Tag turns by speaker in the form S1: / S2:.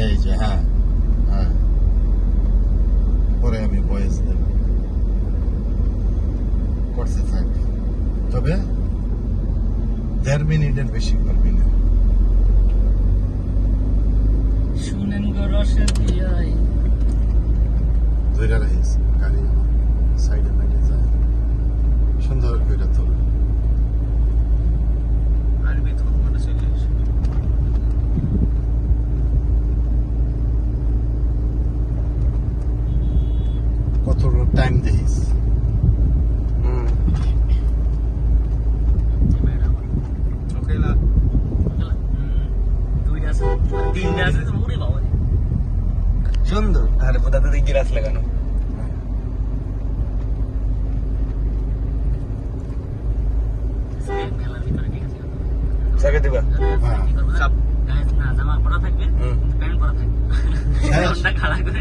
S1: এই যে হ্যাঁ হ্যাঁ পরে আমি বয়েস দেব করতে থাক তবে দেড় মিনিটের বেশি করবি না
S2: শুনেন গো রসের পিয়াই
S1: ধরে রাখিস গাড়ি সাইডে মাইডে যায় টাইম দিস।
S3: সুন্দর। আর বোধাতে দিকে গাছ লাগানো? দিবা?
S2: না জামা পরা থাকবে। প্যান্ট পরা থাকবে খাড়া করে